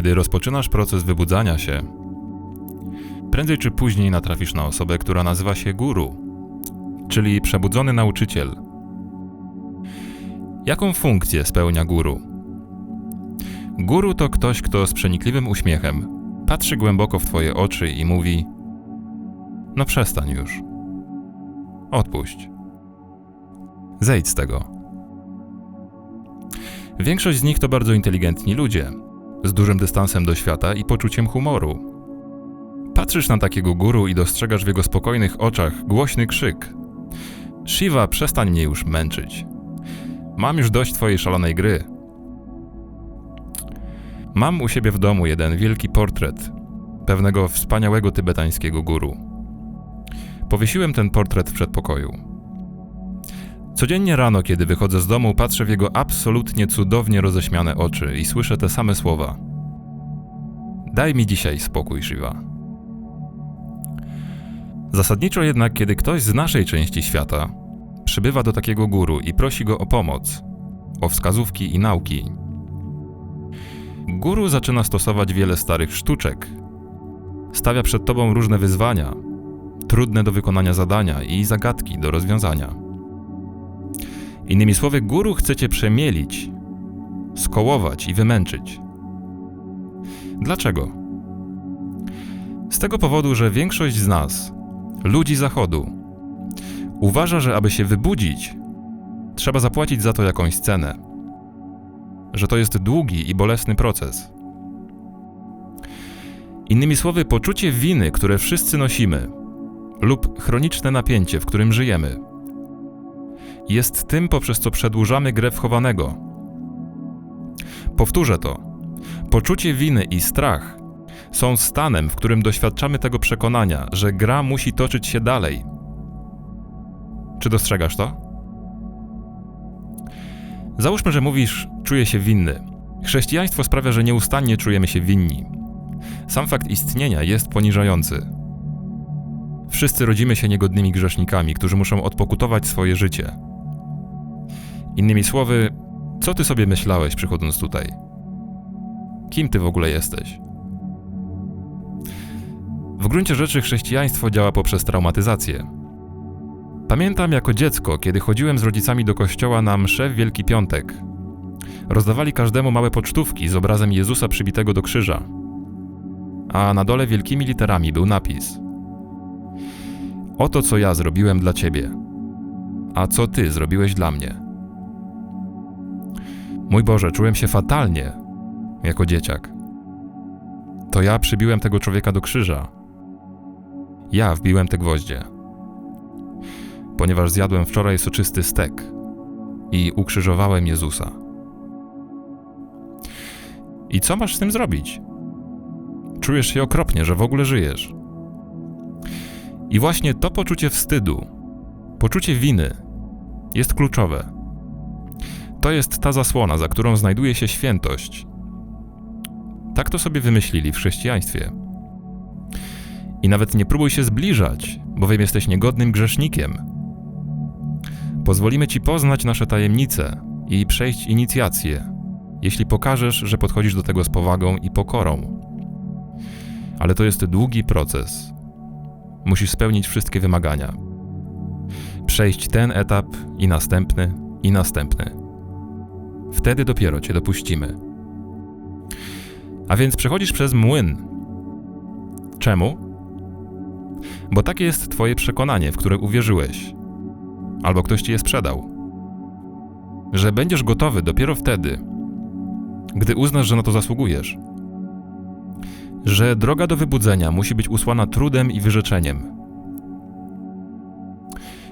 kiedy rozpoczynasz proces wybudzania się, prędzej czy później natrafisz na osobę, która nazywa się guru, czyli przebudzony nauczyciel. Jaką funkcję spełnia guru? Guru to ktoś, kto z przenikliwym uśmiechem patrzy głęboko w Twoje oczy i mówi: No przestań już. Odpuść. Zejdź z tego. Większość z nich to bardzo inteligentni ludzie, z dużym dystansem do świata i poczuciem humoru. Patrzysz na takiego guru i dostrzegasz w jego spokojnych oczach głośny krzyk: Shiva, przestań mnie już męczyć. Mam już dość twojej szalonej gry. Mam u siebie w domu jeden wielki portret pewnego wspaniałego tybetańskiego guru. Powiesiłem ten portret w przedpokoju. Codziennie rano, kiedy wychodzę z domu, patrzę w jego absolutnie cudownie roześmiane oczy i słyszę te same słowa. Daj mi dzisiaj spokój, Shiva. Zasadniczo jednak, kiedy ktoś z naszej części świata przybywa do takiego guru i prosi go o pomoc, o wskazówki i nauki, guru zaczyna stosować wiele starych sztuczek. Stawia przed tobą różne wyzwania, trudne do wykonania zadania i zagadki do rozwiązania. Innymi słowy, guru chce cię przemielić, skołować i wymęczyć. Dlaczego? Z tego powodu, że większość z nas, ludzi Zachodu, uważa, że aby się wybudzić, trzeba zapłacić za to jakąś cenę. Że to jest długi i bolesny proces. Innymi słowy, poczucie winy, które wszyscy nosimy, lub chroniczne napięcie, w którym żyjemy, jest tym, poprzez co przedłużamy grę wchowanego. Powtórzę to. Poczucie winy i strach są stanem, w którym doświadczamy tego przekonania, że gra musi toczyć się dalej. Czy dostrzegasz to? Załóżmy, że mówisz, czuję się winny. Chrześcijaństwo sprawia, że nieustannie czujemy się winni. Sam fakt istnienia jest poniżający. Wszyscy rodzimy się niegodnymi grzesznikami, którzy muszą odpokutować swoje życie. Innymi słowy, co ty sobie myślałeś przychodząc tutaj? Kim ty w ogóle jesteś? W gruncie rzeczy chrześcijaństwo działa poprzez traumatyzację. Pamiętam jako dziecko, kiedy chodziłem z rodzicami do kościoła na mszę w Wielki Piątek. Rozdawali każdemu małe pocztówki z obrazem Jezusa przybitego do krzyża. A na dole wielkimi literami był napis: Oto co ja zrobiłem dla ciebie, a co ty zrobiłeś dla mnie. Mój Boże, czułem się fatalnie jako dzieciak. To ja przybiłem tego człowieka do krzyża. Ja wbiłem te gwoździe. Ponieważ zjadłem wczoraj soczysty stek i ukrzyżowałem Jezusa. I co masz z tym zrobić? Czujesz się okropnie, że w ogóle żyjesz. I właśnie to poczucie wstydu, poczucie winy jest kluczowe. To jest ta zasłona, za którą znajduje się świętość. Tak to sobie wymyślili w chrześcijaństwie. I nawet nie próbuj się zbliżać, bowiem jesteś niegodnym grzesznikiem. Pozwolimy ci poznać nasze tajemnice i przejść inicjację, jeśli pokażesz, że podchodzisz do tego z powagą i pokorą. Ale to jest długi proces. Musisz spełnić wszystkie wymagania. Przejść ten etap i następny, i następny. Wtedy dopiero cię dopuścimy. A więc przechodzisz przez młyn. Czemu? Bo takie jest Twoje przekonanie, w które uwierzyłeś, albo ktoś ci je sprzedał. Że będziesz gotowy dopiero wtedy, gdy uznasz, że na to zasługujesz. Że droga do wybudzenia musi być usłana trudem i wyrzeczeniem.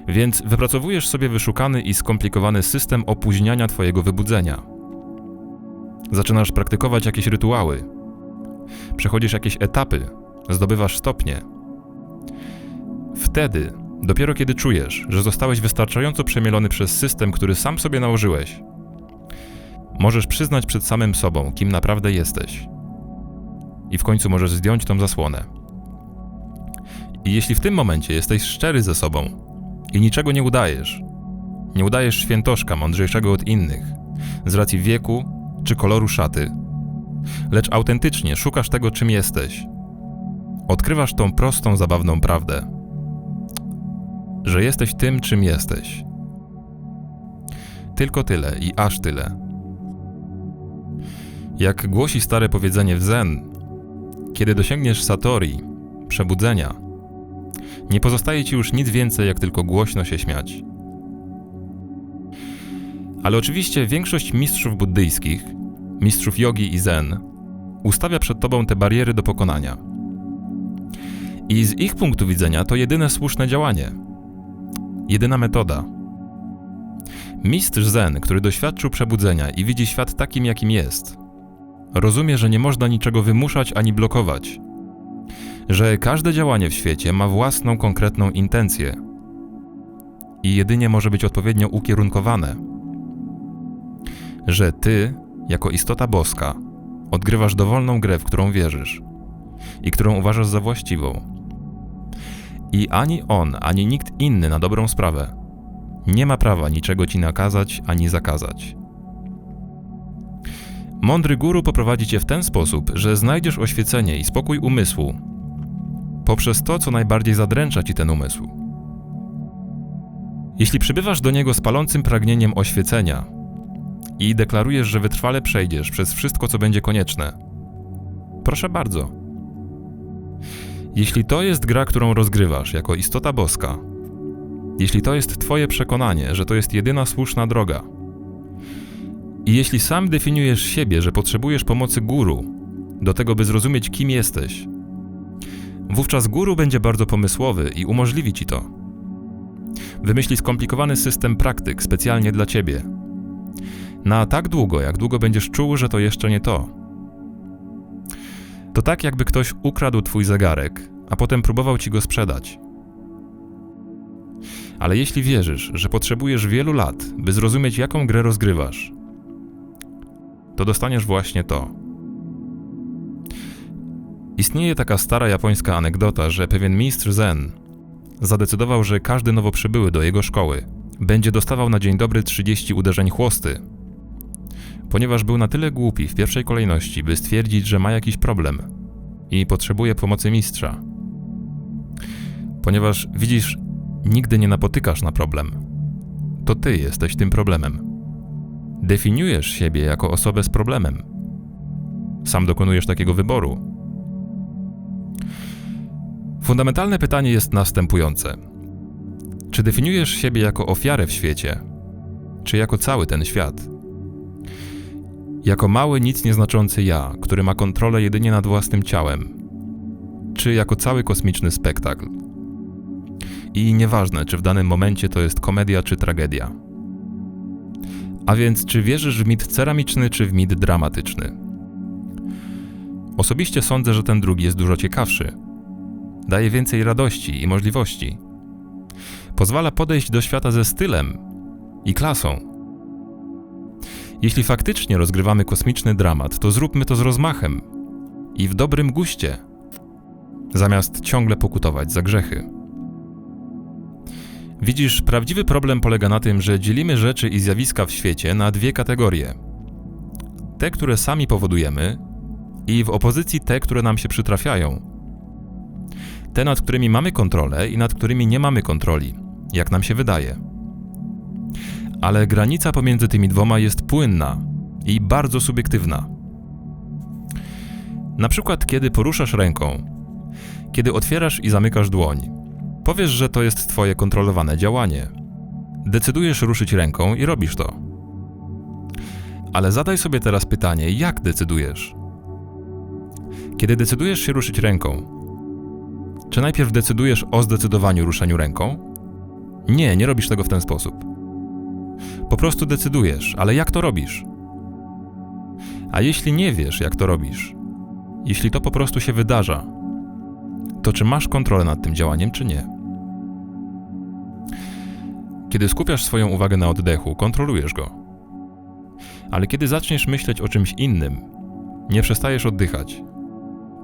Więc wypracowujesz sobie wyszukany i skomplikowany system opóźniania Twojego wybudzenia. Zaczynasz praktykować jakieś rytuały, przechodzisz jakieś etapy, zdobywasz stopnie. Wtedy, dopiero kiedy czujesz, że zostałeś wystarczająco przemielony przez system, który sam sobie nałożyłeś, możesz przyznać przed samym sobą, kim naprawdę jesteś. I w końcu możesz zdjąć tą zasłonę. I jeśli w tym momencie jesteś szczery ze sobą i niczego nie udajesz, nie udajesz świętoszka mądrzejszego od innych, z racji wieku czy koloru szaty, lecz autentycznie szukasz tego, czym jesteś. Odkrywasz tą prostą, zabawną prawdę, że jesteś tym, czym jesteś. Tylko tyle i aż tyle. Jak głosi stare powiedzenie w Zen, kiedy dosięgniesz satori, przebudzenia, nie pozostaje ci już nic więcej, jak tylko głośno się śmiać. Ale oczywiście większość mistrzów buddyjskich, mistrzów jogi i zen, ustawia przed tobą te bariery do pokonania. I z ich punktu widzenia to jedyne słuszne działanie, jedyna metoda. Mistrz zen, który doświadczył przebudzenia i widzi świat takim, jakim jest, rozumie, że nie można niczego wymuszać ani blokować, że każde działanie w świecie ma własną konkretną intencję i jedynie może być odpowiednio ukierunkowane, że ty, jako istota boska, odgrywasz dowolną grę, w którą wierzysz i którą uważasz za właściwą. I ani on, ani nikt inny na dobrą sprawę nie ma prawa niczego ci nakazać ani zakazać. Mądry guru poprowadzi cię w ten sposób, że znajdziesz oświecenie i spokój umysłu poprzez to, co najbardziej zadręcza ci ten umysł. Jeśli przybywasz do niego z palącym pragnieniem oświecenia i deklarujesz, że wytrwale przejdziesz przez wszystko, co będzie konieczne, proszę bardzo. Jeśli to jest gra, którą rozgrywasz jako istota boska, jeśli to jest Twoje przekonanie, że to jest jedyna słuszna droga, i jeśli sam definiujesz siebie, że potrzebujesz pomocy guru, do tego, by zrozumieć, kim jesteś, wówczas guru będzie bardzo pomysłowy i umożliwi ci to. Wymyśli skomplikowany system praktyk specjalnie dla ciebie. Na tak długo, jak długo będziesz czuł, że to jeszcze nie to. To tak, jakby ktoś ukradł twój zegarek, a potem próbował ci go sprzedać. Ale jeśli wierzysz, że potrzebujesz wielu lat, by zrozumieć, jaką grę rozgrywasz, to dostaniesz właśnie to. Istnieje taka stara japońska anegdota, że pewien mistrz Zen zadecydował, że każdy nowo przybyły do jego szkoły będzie dostawał na dzień dobry 30 uderzeń chłosty, ponieważ był na tyle głupi w pierwszej kolejności, by stwierdzić, że ma jakiś problem i potrzebuje pomocy mistrza. Ponieważ widzisz, nigdy nie napotykasz na problem. To ty jesteś tym problemem. Definiujesz siebie jako osobę z problemem. Sam dokonujesz takiego wyboru. Fundamentalne pytanie jest następujące: czy definiujesz siebie jako ofiarę w świecie, czy jako cały ten świat? Jako mały, nic nieznaczący ja, który ma kontrolę jedynie nad własnym ciałem, czy jako cały kosmiczny spektakl? I nieważne, czy w danym momencie to jest komedia czy tragedia. A więc, czy wierzysz w mit ceramiczny, czy w mit dramatyczny? Osobiście sądzę, że ten drugi jest dużo ciekawszy. Daje więcej radości i możliwości. Pozwala podejść do świata ze stylem i klasą. Jeśli faktycznie rozgrywamy kosmiczny dramat, to zróbmy to z rozmachem i w dobrym guście, zamiast ciągle pokutować za grzechy. Widzisz, prawdziwy problem polega na tym, że dzielimy rzeczy i zjawiska w świecie na dwie kategorie. Te, które sami powodujemy, i w opozycji te, które nam się przytrafiają. Te, nad którymi mamy kontrolę i nad którymi nie mamy kontroli, jak nam się wydaje. Ale granica pomiędzy tymi dwoma jest płynna i bardzo subiektywna. Na przykład, kiedy poruszasz ręką, kiedy otwierasz i zamykasz dłoń, Powiesz, że to jest twoje kontrolowane działanie. Decydujesz ruszyć ręką i robisz to. Ale zadaj sobie teraz pytanie, jak decydujesz? Kiedy decydujesz się ruszyć ręką, czy najpierw decydujesz o zdecydowaniu ruszeniu ręką? Nie, nie robisz tego w ten sposób. Po prostu decydujesz, ale jak to robisz? A jeśli nie wiesz, jak to robisz, jeśli to po prostu się wydarza, to czy masz kontrolę nad tym działaniem, czy nie? Kiedy skupiasz swoją uwagę na oddechu, kontrolujesz go. Ale kiedy zaczniesz myśleć o czymś innym, nie przestajesz oddychać.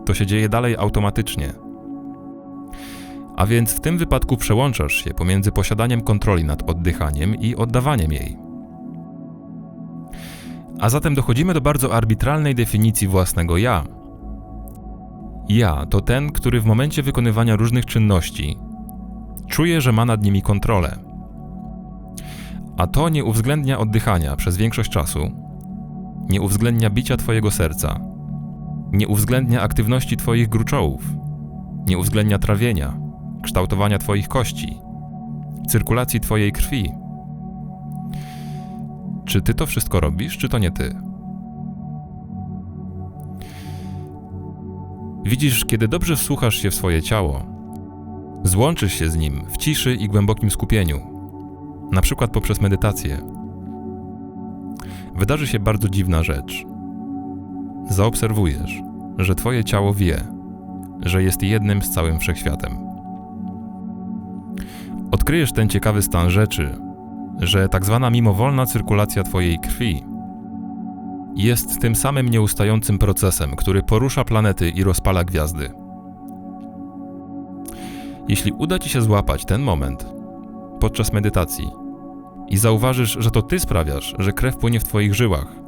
To się dzieje dalej automatycznie. A więc w tym wypadku przełączasz się pomiędzy posiadaniem kontroli nad oddychaniem i oddawaniem jej. A zatem dochodzimy do bardzo arbitralnej definicji własnego ja. Ja to ten, który w momencie wykonywania różnych czynności czuje, że ma nad nimi kontrolę. A to nie uwzględnia oddychania przez większość czasu, nie uwzględnia bicia Twojego serca, nie uwzględnia aktywności Twoich gruczołów, nie uwzględnia trawienia, kształtowania Twoich kości, cyrkulacji Twojej krwi. Czy Ty to wszystko robisz, czy to nie Ty? Widzisz, kiedy dobrze wsłuchasz się w swoje ciało, złączysz się z nim w ciszy i głębokim skupieniu, na przykład poprzez medytację. Wydarzy się bardzo dziwna rzecz. Zaobserwujesz, że Twoje ciało wie, że jest jednym z całym wszechświatem. Odkryjesz ten ciekawy stan rzeczy, że tak zwana mimowolna cyrkulacja Twojej krwi jest tym samym nieustającym procesem, który porusza planety i rozpala gwiazdy. Jeśli uda Ci się złapać ten moment podczas medytacji i zauważysz, że to Ty sprawiasz, że krew płynie w Twoich żyłach,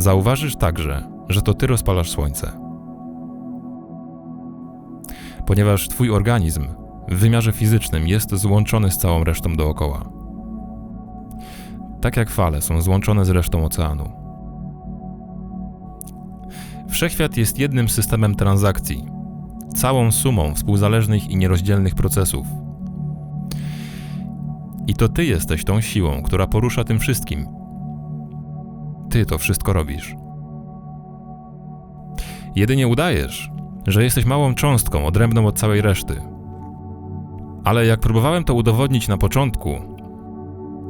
zauważysz także, że to Ty rozpalasz Słońce. Ponieważ Twój organizm w wymiarze fizycznym jest złączony z całą resztą dookoła. Tak jak fale są złączone z resztą oceanu. Wszechświat jest jednym systemem transakcji, całą sumą współzależnych i nierozdzielnych procesów. I to ty jesteś tą siłą, która porusza tym wszystkim. Ty to wszystko robisz. Jedynie udajesz, że jesteś małą cząstką odrębną od całej reszty. Ale jak próbowałem to udowodnić na początku,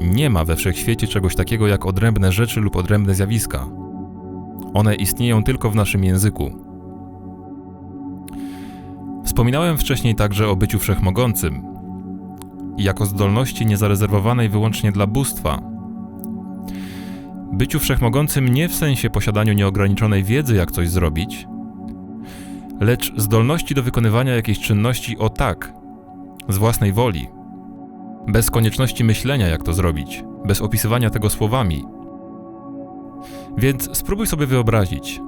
nie ma we wszechświecie czegoś takiego jak odrębne rzeczy lub odrębne zjawiska. One istnieją tylko w naszym języku. Wspominałem wcześniej także o byciu wszechmogącym, jako zdolności niezarezerwowanej wyłącznie dla bóstwa. Byciu wszechmogącym nie w sensie posiadaniu nieograniczonej wiedzy, jak coś zrobić, lecz zdolności do wykonywania jakiejś czynności o tak, z własnej woli, bez konieczności myślenia, jak to zrobić, bez opisywania tego słowami. Więc spróbuj sobie wyobrazić,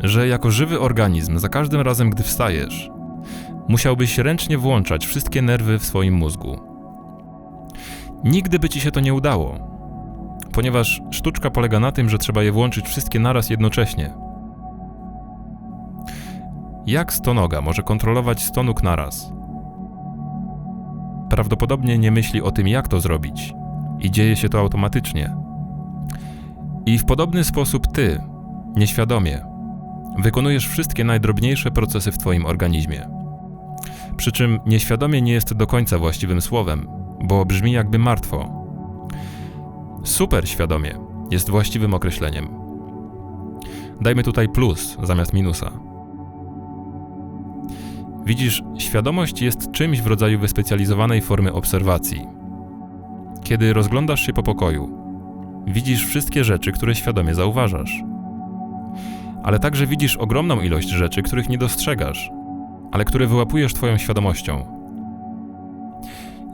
że jako żywy organizm za każdym razem, gdy wstajesz, musiałbyś ręcznie włączać wszystkie nerwy w swoim mózgu. Nigdy by ci się to nie udało, ponieważ sztuczka polega na tym, że trzeba je włączyć wszystkie naraz jednocześnie. Jak stonoga może kontrolować sto naraz? Prawdopodobnie nie myśli o tym, jak to zrobić, i dzieje się to automatycznie. I w podobny sposób ty, nieświadomie, wykonujesz wszystkie najdrobniejsze procesy w Twoim organizmie. Przy czym nieświadomie nie jest do końca właściwym słowem, bo brzmi jakby martwo. Super świadomie jest właściwym określeniem. Dajmy tutaj plus zamiast minusa. Widzisz, świadomość jest czymś w rodzaju wyspecjalizowanej formy obserwacji. Kiedy rozglądasz się po pokoju, widzisz wszystkie rzeczy, które świadomie zauważasz. Ale także widzisz ogromną ilość rzeczy, których nie dostrzegasz, ale które wyłapujesz Twoją świadomością.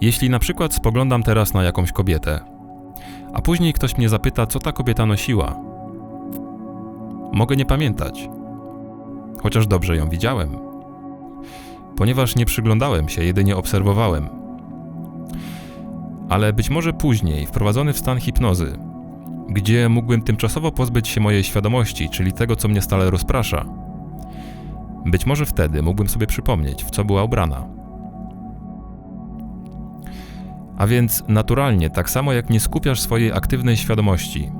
Jeśli na przykład spoglądam teraz na jakąś kobietę, a później ktoś mnie zapyta, co ta kobieta nosiła, mogę nie pamiętać, chociaż dobrze ją widziałem ponieważ nie przyglądałem się, jedynie obserwowałem. Ale być może później, wprowadzony w stan hipnozy, gdzie mógłbym tymczasowo pozbyć się mojej świadomości, czyli tego, co mnie stale rozprasza, być może wtedy mógłbym sobie przypomnieć, w co była ubrana. A więc naturalnie, tak samo jak nie skupiasz swojej aktywnej świadomości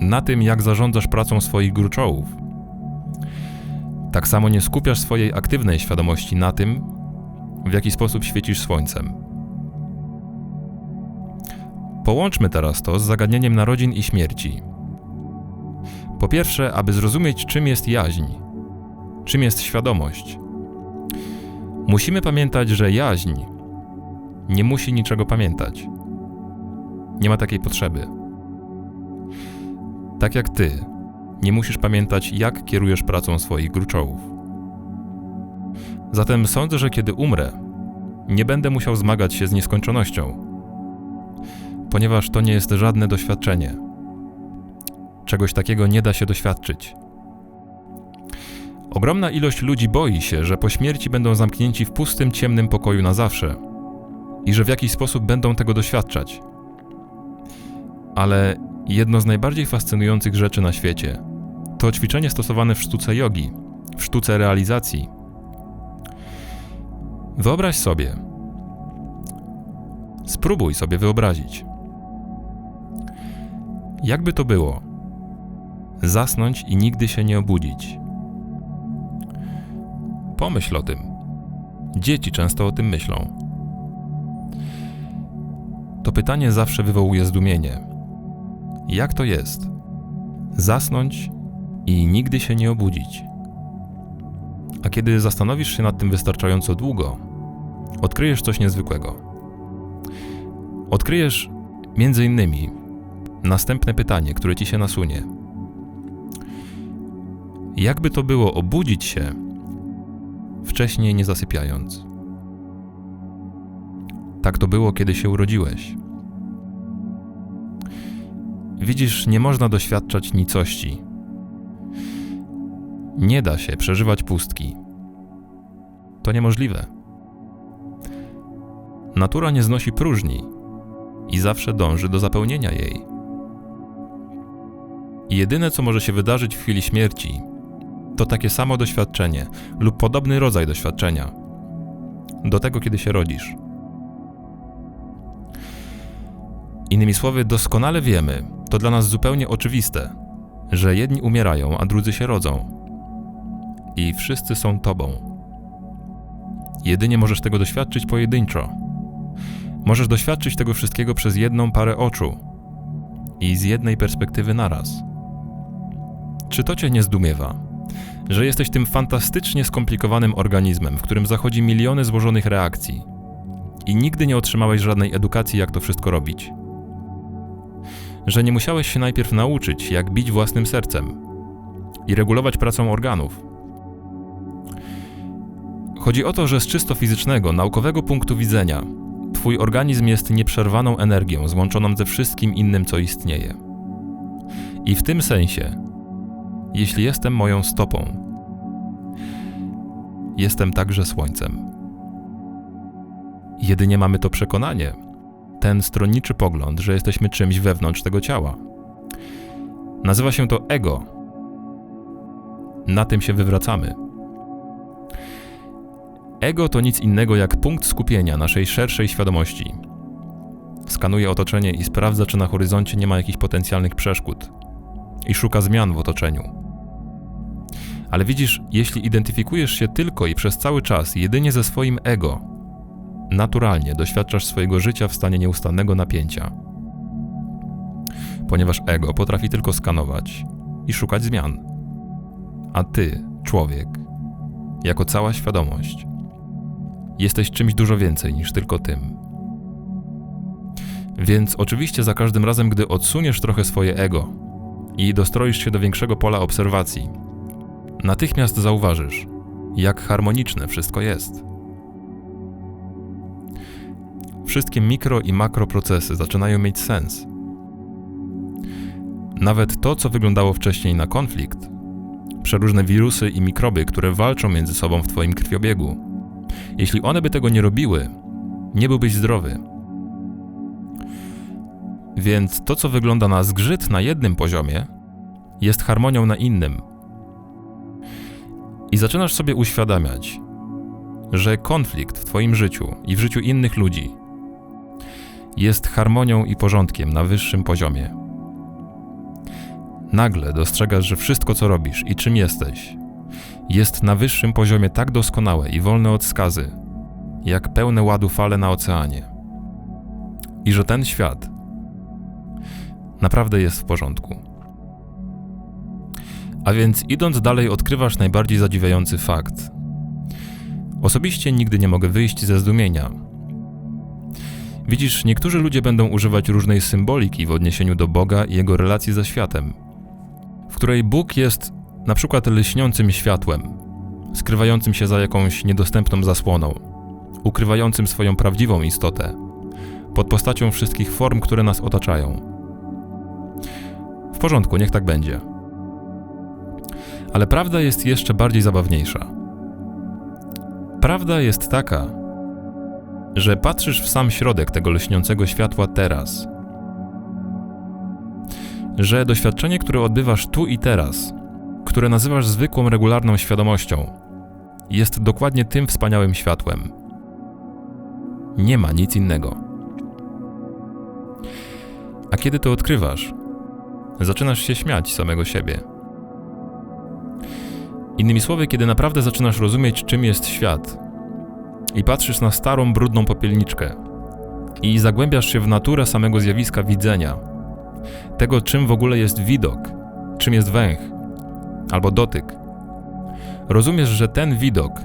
na tym, jak zarządzasz pracą swoich gruczołów, tak samo nie skupiasz swojej aktywnej świadomości na tym, w jaki sposób świecisz słońcem. Połączmy teraz to z zagadnieniem narodzin i śmierci. Po pierwsze, aby zrozumieć, czym jest jaźń, czym jest świadomość, musimy pamiętać, że jaźń nie musi niczego pamiętać. Nie ma takiej potrzeby. Tak jak ty, nie musisz pamiętać, jak kierujesz pracą swoich gruczołów. Zatem sądzę, że kiedy umrę, nie będę musiał zmagać się z nieskończonością, ponieważ to nie jest żadne doświadczenie, Czegoś takiego nie da się doświadczyć. Ogromna ilość ludzi boi się, że po śmierci będą zamknięci w pustym, ciemnym pokoju na zawsze i że w jakiś sposób będą tego doświadczać. Ale jedno z najbardziej fascynujących rzeczy na świecie to ćwiczenie stosowane w sztuce jogi, w sztuce realizacji. Wyobraź sobie, spróbuj sobie wyobrazić, jakby to było zasnąć i nigdy się nie obudzić. Pomyśl o tym. Dzieci często o tym myślą. To pytanie zawsze wywołuje zdumienie. Jak to jest? Zasnąć i nigdy się nie obudzić. A kiedy zastanowisz się nad tym wystarczająco długo, odkryjesz coś niezwykłego. Odkryjesz między innymi następne pytanie, które ci się nasunie. Jakby to było obudzić się wcześniej nie zasypiając? Tak to było, kiedy się urodziłeś. Widzisz, nie można doświadczać nicości. Nie da się przeżywać pustki. To niemożliwe. Natura nie znosi próżni i zawsze dąży do zapełnienia jej. Jedyne, co może się wydarzyć w chwili śmierci, to takie samo doświadczenie lub podobny rodzaj doświadczenia do tego, kiedy się rodzisz. Innymi słowy, doskonale wiemy, to dla nas zupełnie oczywiste, że jedni umierają, a drudzy się rodzą. I wszyscy są Tobą. Jedynie możesz tego doświadczyć pojedynczo. Możesz doświadczyć tego wszystkiego przez jedną parę oczu i z jednej perspektywy naraz. Czy to Cię nie zdumiewa? Że jesteś tym fantastycznie skomplikowanym organizmem, w którym zachodzi miliony złożonych reakcji i nigdy nie otrzymałeś żadnej edukacji, jak to wszystko robić? Że nie musiałeś się najpierw nauczyć, jak bić własnym sercem i regulować pracę organów. Chodzi o to, że z czysto fizycznego, naukowego punktu widzenia, Twój organizm jest nieprzerwaną energią złączoną ze wszystkim innym, co istnieje. I w tym sensie, jeśli jestem moją stopą, jestem także słońcem. Jedynie mamy to przekonanie, ten stronniczy pogląd, że jesteśmy czymś wewnątrz tego ciała. Nazywa się to ego. Na tym się wywracamy. Ego to nic innego jak punkt skupienia naszej szerszej świadomości. Skanuje otoczenie i sprawdza, czy na horyzoncie nie ma jakichś potencjalnych przeszkód. I szuka zmian w otoczeniu. Ale widzisz, jeśli identyfikujesz się tylko i przez cały czas jedynie ze swoim ego, naturalnie doświadczasz swojego życia w stanie nieustannego napięcia. Ponieważ ego potrafi tylko skanować i szukać zmian. A ty, człowiek, jako cała świadomość, jesteś czymś dużo więcej niż tylko tym. Więc oczywiście za każdym razem, gdy odsuniesz trochę swoje ego i dostroisz się do większego pola obserwacji, natychmiast zauważysz, jak harmoniczne wszystko jest. Wszystkie mikro i makroprocesy zaczynają mieć sens. Nawet to, co wyglądało wcześniej na konflikt, przeróżne wirusy i mikroby, które walczą między sobą w Twoim krwiobiegu, jeśli one by tego nie robiły, nie byłbyś zdrowy. Więc to, co wygląda na zgrzyt na jednym poziomie, jest harmonią na innym. I zaczynasz sobie uświadamiać, że konflikt w Twoim życiu i w życiu innych ludzi jest harmonią i porządkiem na wyższym poziomie. Nagle dostrzegasz, że wszystko, co robisz i czym jesteś, jest na wyższym poziomie tak doskonałe i wolne od skazy, jak pełne ładu fale na oceanie. I że ten świat naprawdę jest w porządku. A więc idąc dalej, odkrywasz najbardziej zadziwiający fakt. Osobiście nigdy nie mogę wyjść ze zdumienia, Widzisz, niektórzy ludzie będą używać różnej symboliki w odniesieniu do Boga i jego relacji ze światem, w której Bóg jest na przykład lśniącym światłem, skrywającym się za jakąś niedostępną zasłoną, ukrywającym swoją prawdziwą istotę, pod postacią wszystkich form, które nas otaczają. W porządku, niech tak będzie. Ale prawda jest jeszcze bardziej zabawniejsza. Prawda jest taka, że patrzysz w sam środek tego lśniącego światła teraz. Że doświadczenie, które odbywasz tu i teraz, które nazywasz zwykłą, regularną świadomością, jest dokładnie tym wspaniałym światłem. Nie ma nic innego. A kiedy to odkrywasz, zaczynasz się śmiać samego siebie. Innymi słowy, kiedy naprawdę zaczynasz rozumieć, czym jest świat i patrzysz na starą, brudną popielniczkę i zagłębiasz się w naturę samego zjawiska widzenia, tego, czym w ogóle jest widok, czym jest węch albo dotyk, rozumiesz, że ten widok,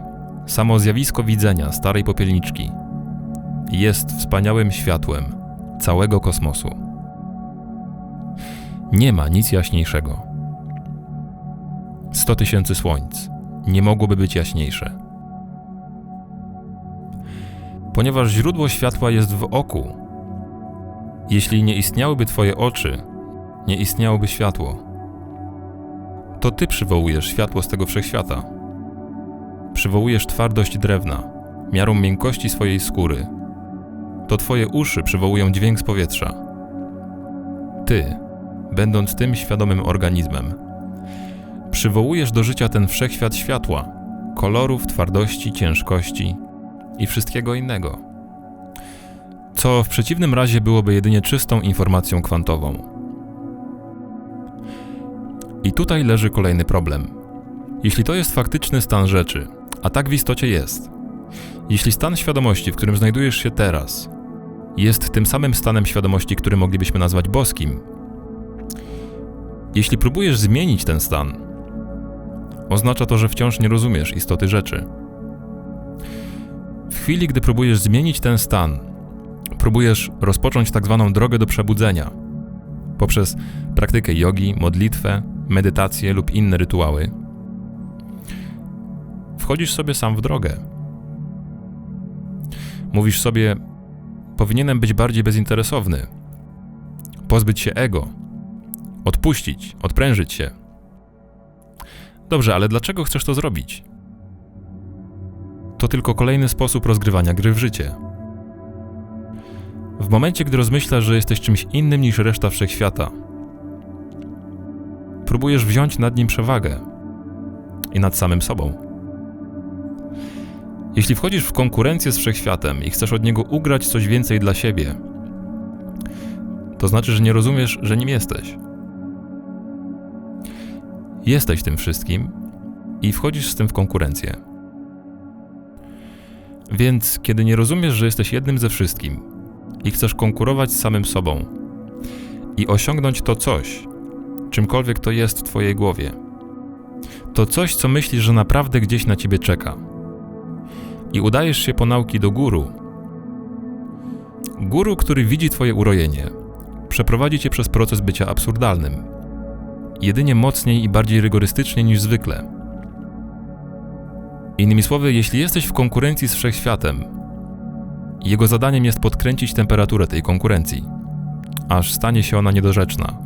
samo zjawisko widzenia starej popielniczki, jest wspaniałym światłem całego kosmosu. Nie ma nic jaśniejszego. 100 tysięcy słońc nie mogłoby być jaśniejsze. Ponieważ źródło światła jest w oku, jeśli nie istniałyby Twoje oczy, nie istniałoby światło. To Ty przywołujesz światło z tego wszechświata. Przywołujesz twardość drewna, miarą miękkości swojej skóry. To Twoje uszy przywołują dźwięk z powietrza. Ty, będąc tym świadomym organizmem, przywołujesz do życia ten wszechświat światła, kolorów, twardości, ciężkości i wszystkiego innego. Co w przeciwnym razie byłoby jedynie czystą informacją kwantową. I tutaj leży kolejny problem. Jeśli to jest faktyczny stan rzeczy, a tak w istocie jest, jeśli stan świadomości, w którym znajdujesz się teraz, jest tym samym stanem świadomości, który moglibyśmy nazwać boskim, jeśli próbujesz zmienić ten stan, oznacza to, że wciąż nie rozumiesz istoty rzeczy. W chwili, gdy próbujesz zmienić ten stan, próbujesz rozpocząć tak zwaną drogę do przebudzenia poprzez praktykę jogi, modlitwę, medytację lub inne rytuały. Wchodzisz sobie sam w drogę. Mówisz sobie, powinienem być bardziej bezinteresowny, pozbyć się ego, odpuścić, odprężyć się. Dobrze, ale dlaczego chcesz to zrobić? To tylko kolejny sposób rozgrywania gry w życie. W momencie, gdy rozmyślasz, że jesteś czymś innym niż reszta wszechświata, próbujesz wziąć nad nim przewagę i nad samym sobą. Jeśli wchodzisz w konkurencję z wszechświatem i chcesz od niego ugrać coś więcej dla siebie, to znaczy, że nie rozumiesz, że nim jesteś. Jesteś tym wszystkim i wchodzisz z tym w konkurencję. Więc kiedy nie rozumiesz, że jesteś jednym ze wszystkim i chcesz konkurować z samym sobą i osiągnąć to coś, czymkolwiek to jest w Twojej głowie, to coś, co myślisz, że naprawdę gdzieś na Ciebie czeka, i udajesz się po nauki do guru, guru, który widzi Twoje urojenie, przeprowadzi Cię przez proces bycia absurdalnym jedynie mocniej i bardziej rygorystycznie niż zwykle. Innymi słowy, jeśli jesteś w konkurencji z wszechświatem, jego zadaniem jest podkręcić temperaturę tej konkurencji, aż stanie się ona niedorzeczna.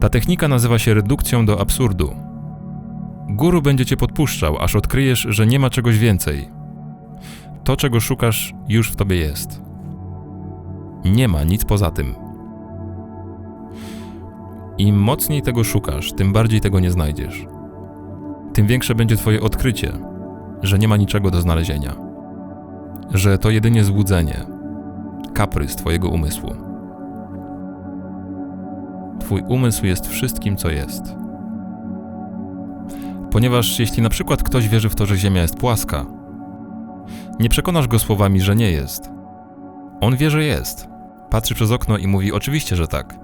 Ta technika nazywa się redukcją do absurdu. Guru będzie cię podpuszczał, aż odkryjesz, że nie ma czegoś więcej. To, czego szukasz, już w tobie jest. Nie ma nic poza tym. Im mocniej tego szukasz, tym bardziej tego nie znajdziesz. Tym większe będzie Twoje odkrycie, że nie ma niczego do znalezienia, że to jedynie złudzenie, kaprys Twojego umysłu. Twój umysł jest wszystkim, co jest. Ponieważ jeśli na przykład ktoś wierzy w to, że Ziemia jest płaska, nie przekonasz go słowami, że nie jest. On wie, że jest. Patrzy przez okno i mówi: Oczywiście, że tak.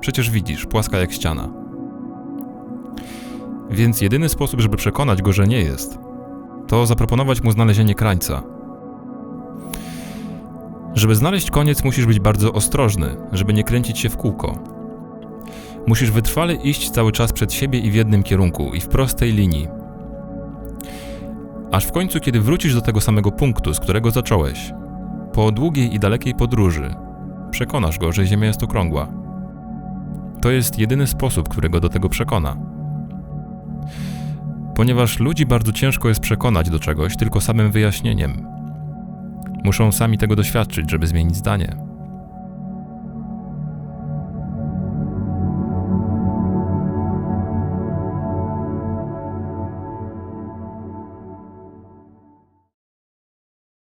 Przecież widzisz, płaska jak ściana. Więc jedyny sposób, żeby przekonać go, że nie jest, to zaproponować mu znalezienie krańca. Żeby znaleźć koniec, musisz być bardzo ostrożny, żeby nie kręcić się w kółko. Musisz wytrwale iść cały czas przed siebie i w jednym kierunku, i w prostej linii. Aż w końcu, kiedy wrócisz do tego samego punktu, z którego zacząłeś, po długiej i dalekiej podróży, przekonasz go, że Ziemia jest okrągła. to jest jedyny sposób, który go do tego przekona. Ponieważ ludzi bardzo ciężko jest przekonać do czegoś tylko samym wyjaśnieniem. Muszą sami tego doświadczyć, żeby zmienić zdanie.